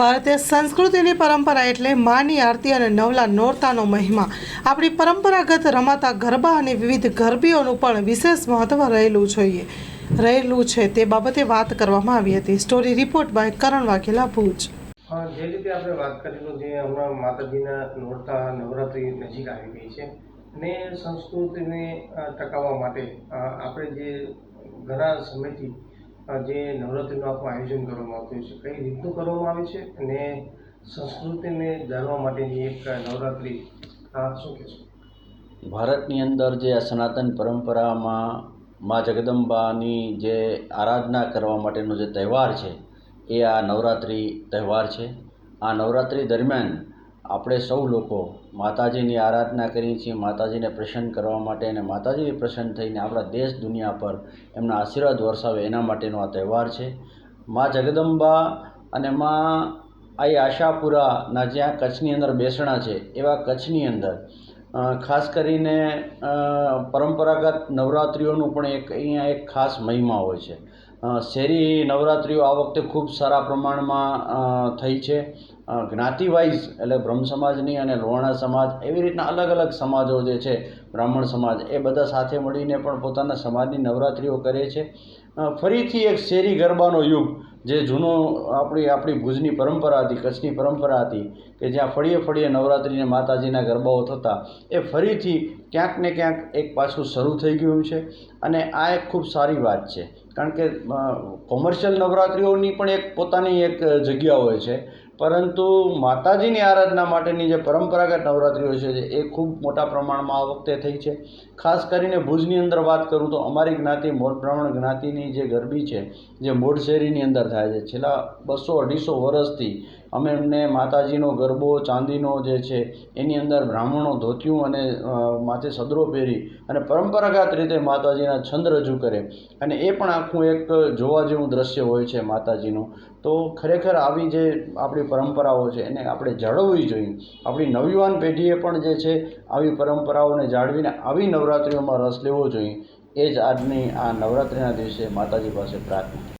ભારતીય સંસ્કૃતિની પરંપરા એટલે માની આરતી અને નવલા નોરતાનો મહિમા. આપણી પરંપરાગત રમાતા ગરબા અને વિવિધ ગરબીઓનું પણ વિશેષ મહત્વ રહેલું જોઈએ. રહેલું છે તે બાબતે વાત કરવામાં આવી હતી. Story report by Karan Vaghela Bhuj. હા, જે રીતે આપણે વાત કરેલું જે હમણાં માતાજીના નોરતા, નવરાત્રી નજીક આવી ગઈ છે અને સંસ્કૃતિને ટકાવવા માટે આપણે જે ઘણા સમયથી જે નવરાત્રિનું આખું આયોજન કરવામાં આવતું છે, કઈ રીતનું કરવામાં આવે છે અને સંસ્કૃતિને જાણવા માટેની એક નવરાત્રિ શું કહેશો ભારતની અંદર જે સનાતન પરંપરામાં મા જગદંબાની જે આરાધના કરવા માટેનો જે તહેવાર છે, એ આ નવરાત્રિ તહેવાર છે. આ નવરાત્રિ દરમિયાન આપણે સૌ લોકો માતાજીની આરાધના કરીએ છીએ, માતાજીને પ્રસન્ન કરવા માટે અને માતાજી પ્રસન્ન થઈને આપણા દેશ દુનિયા પર એમના આશીર્વાદ વરસાવે એના માટેનો આ તહેવાર છે. મા જગદંબા અને મા આઈ આશાપુરાના જ્યાં કચ્છની અંદર બેસણા છે, એવા કચ્છની અંદર ખાસ કરીને પરંપરાગત નવરાત્રિઓનું પણ એક અહીંયા એક ખાસ મહિમા હોય છે. શેરી નવરાત્રિઓ આ વખતે ખૂબ સારા પ્રમાણમાં થઈ છે. અ, જ્ઞાતિ વાઇઝ એટલે બ્રહ્મ સમાજની અને લોહાણા સમાજ એવી રીતના અલગ અલગ સમાજો જે છે બ્રાહ્મણ સમાજ એ બધા સાથે મળીને પણ પોતાના સમાજની નવરાત્રિઓ કરે છે. ફરીથી એક શેરી ગરબાનો યુગ જે જૂનો આપણી આપણી ભુજની પરંપરા હતી, કચ્છની પરંપરા હતી કે જ્યાં ફળીએ ફળીએ નવરાત્રિને માતાજીના ગરબાઓ થતા, એ ફરીથી ક્યાંક ને ક્યાંક એક પાછું શરૂ થઈ ગયું છે. અને આ એક ખૂબ સારી વાત છે. કારણ કે કોમર્શિયલ નવરાત્રિઓની પણ એક પોતાની એક જગ્યા હોય છે. પરંતુ માતાજીની આરાધના માટેની જે પરંપરાગત નવરાત્રિઓ છે એ ખૂબ મોટા પ્રમાણમાં આ વખતે થઈ છે. ખાસ કરીને ભુજની અંદર વાત કરું તો અમારી જ્ઞાતિ બ્રાહ્મણ જ્ઞાતિની જે ગરબી છે, જે મોડ શેરીની અંદર થાય છે. છેલ્લા બસો અઢીસો વર્ષથી અમે એમને માતાજીનો ગરબો, ચાંદીનો જે છે, એની અંદર બ્રાહ્મણો ધોતિયું અને માથે સદરો પહેરી અને પરંપરાગત રીતે માતાજીના છંદ રજૂ કરે. અને એ પણ આખું એક જોવા જેવું દ્રશ્ય હોય છે માતાજીનું. તો ખરેખર આવી જે આપણી પરંપરાઓ છે, એને આપણે જાળવવી જોઈએ. આપણી નવયુવાન પેઢીએ પણ જે છે, આવી પરંપરાઓને જાળવીને આવી નવરાત્રિઓમાં રસ લેવો જોઈએ. એ જ આજની આ નવરાત્રિના દિવસે માતાજી પાસે પ્રાર્થના.